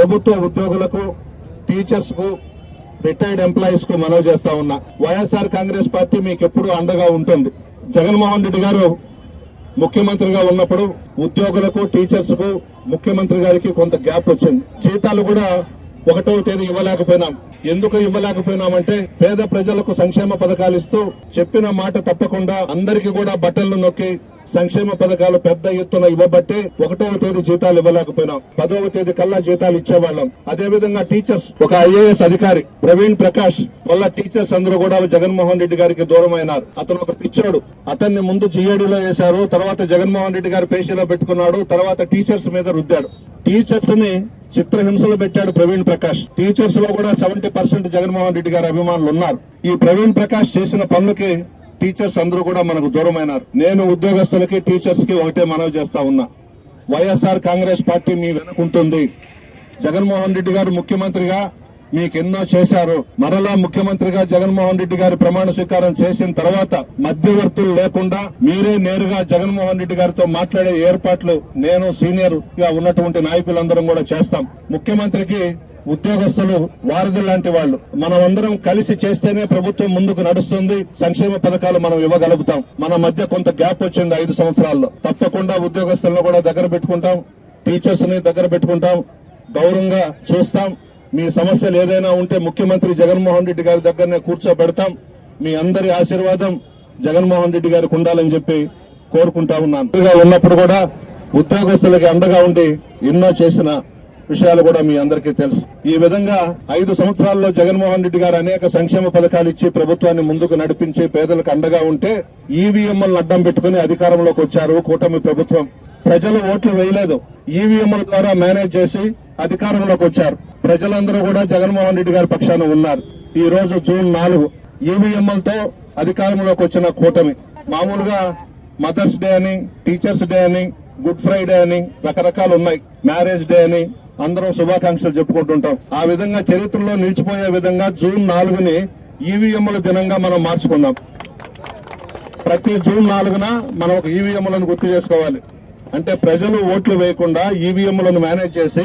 ప్రభుత్వ ఉద్యోగులకు టీచర్స్కు రిటైర్డ్ ఎంప్లాయీస్కు మనవి చేస్తా ఉన్నా. వైఎస్ఆర్ కాంగ్రెస్ పార్టీ మీకు ఎప్పుడూ అండగా ఉంటుంది. జగన్మోహన్ రెడ్డి గారు ముఖ్యమంత్రిగా ఉన్నప్పుడు ఉద్యోగులకు టీచర్స్కు ముఖ్యమంత్రి గారికి కొంత గ్యాప్ వచ్చింది. జీతాలు కూడా ఒకటవ తేదీ ఇవ్వలేకపోయినాం. ఎందుకు ఇవ్వలేకపోయినామంటే పేద ప్రజలకు సంక్షేమ పథకాలు ఇస్తూ చెప్పిన మాట తప్పకుండా అందరికీ కూడా బట్టలను నొక్కి సంక్షేమ పథకాలు పెద్ద ఎత్తున ఇవ్వబట్టే ఒకటవ తేదీ జీతాలు ఇవ్వలేకపోయినాం. పదవ తేదీ కల్లా జీతాలు ఇచ్చేవాళ్ళం. అదే విధంగా టీచర్స్ ఒక ఐఏఎస్ అధికారి ప్రవీణ్ ప్రకాష్ వల్ల టీచర్స్ అందరూ కూడా జగన్మోహన్ రెడ్డి గారికి దూరం అయినారు అతను ఒక పిచ్చోడు. అతన్ని ముందు జీఏడీలో వేశారు తర్వాత జగన్మోహన్ రెడ్డి గారు పేషీలో పెట్టుకున్నాడు తర్వాత టీచర్స్ మీద రుద్దాడు. టీచర్స్ని చిత్రహింసలు పెట్టాడు ప్రవీణ్ ప్రకాష్. టీచర్స్లో కూడా సెవెంటీ పర్సెంట్ జగన్మోహన్ రెడ్డి గారి అభిమానులు ఉన్నారు. ఈ ప్రవీణ్ ప్రకాష్ చేసిన పనులకి టీచర్స్ అందరూ కూడా మనకు దూరమైనారు. నేను ఉద్యోగస్తులకి టీచర్స్కి ఒకటే మనవి చేస్తా ఉన్నా. వైఎస్ఆర్ కాంగ్రెస్ పార్టీ మీ వెనుకుంటుంది. జగన్మోహన్ రెడ్డి గారు ముఖ్యమంత్రిగా మీకు ఎన్నో చేశారు. మరలా ముఖ్యమంత్రిగా జగన్మోహన్ రెడ్డి గారి ప్రమాణ స్వీకారం చేసిన తర్వాత మధ్యవర్తులు లేకుండా మీరే నేరుగా జగన్మోహన్ రెడ్డి గారితో మాట్లాడే ఏర్పాట్లు నేను సీనియర్గా ఉన్నటువంటి నాయకులందరం కూడా చేస్తాం. ముఖ్యమంత్రికి ఉద్యోగస్తులు వారధులు లాంటి వాళ్ళు. మనం అందరం కలిసి చేస్తేనే ప్రభుత్వం ముందుకు నడుస్తుంది. సంక్షేమ పథకాలు మనం ఇవ్వగలుగుతాం. మన మధ్య కొంత గ్యాప్ వచ్చింది ఐదు సంవత్సరాల్లో. తప్పకుండా ఉద్యోగస్తులను కూడా దగ్గర పెట్టుకుంటాం. టీచర్స్ని దగ్గర పెట్టుకుంటాం. గౌరవంగా చూస్తాం. మీ సమస్యలు ఏదైనా ఉంటే ముఖ్యమంత్రి జగన్మోహన్ రెడ్డి గారి దగ్గరనే కూర్చోబెడతాం. మీ అందరి ఆశీర్వాదం జగన్మోహన్ రెడ్డి గారికి ఉండాలని చెప్పి కోరుకుంటా ఉన్నాను. ఉన్నప్పుడు కూడా ఉద్యోగస్తులకి అండగా ఉండి ఎన్నో చేసిన విషయాలు కూడా మీ అందరికీ తెలుసు. ఈ విధంగా ఐదు సంవత్సరాల్లో జగన్మోహన్ రెడ్డి గారు అనేక సంక్షేమ పథకాలు ఇచ్చి ప్రభుత్వాన్ని ముందుకు నడిపించి పేదలకు అండగా ఉంటే ఈవీఎంలను అడ్డం పెట్టుకుని అధికారంలోకి వచ్చారు కూటమి ప్రభుత్వం. ప్రజలు ఓట్లు వేయలేదు. ఈవీఎంల ద్వారా మేనేజ్ చేసి అధికారంలోకి వచ్చారు. ప్రజలందరూ కూడా జగన్మోహన్ రెడ్డి గారి పక్షాన ఉన్నారు. ఈ రోజు జూన్ నాలుగు ఈవీఎంలతో అధికారంలోకి వచ్చిన కూటమి. మామూలుగా మదర్స్ డే అని టీచర్స్ డే అని గుడ్ ఫ్రైడే అని రకరకాలు ఉన్నాయి. మ్యారేజ్ డే అని అందరం శుభాకాంక్షలు చెప్పుకుంటుంటాం. ఆ విధంగా చరిత్రలో నిలిచిపోయే విధంగా జూన్ నాలుగుని ఈవీఎంల దినంగా మనం మార్చుకుందాం. ప్రతి జూన్ నాలుగున మనం ఒక ఈవీఎంలను గుర్తు చేసుకోవాలి. అంటే ప్రజలు ఓట్లు వేయకుండా ఈవీఎంలను మేనేజ్ చేసి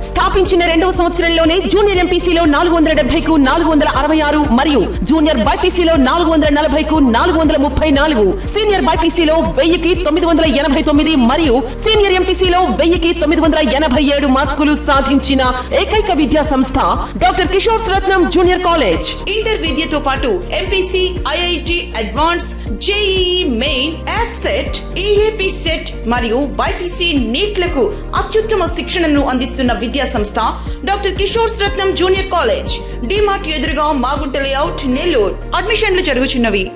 స్థాపించిన రెండవ సంవత్సరంలోనే జూనియర్ ఎంపీసీలో నాలుగు వందల డెబ్బైకు నాలుగు వందల అరవై ఆరు మరియు జూనియర్ బైపీసీలో నాలుగు వందల నలభైకు నాలుగు వందల ముప్పై నాలుగు సీనియర్ బైపీసీలో వెయ్యికి తొమ్మిది వందల ఎనభై తొమ్మిది మరియు సీనియర్ ఎంపీసీలో వెయ్యికి తొమ్మిది వందల ఎనభై ఏడు మార్కులు సాధించిన ఏకైక విద్యా సంస్థ doctor Kishore Ratnam junior college. Inter విద్యతో పాటు MPC IIT advance JEE main CET EAP CET మరియు బైపీసీ నీట్లకు అత్యుత్తమ శిక్షణను అందిస్తున్న విద్యా సంస్థ doctor Kishore Ratnam junior college DMart ఎదురుగా మాగుంట లేఅవుట్ నెల్లూరు. అడ్మిషన్లు జరుగుచున్నవి.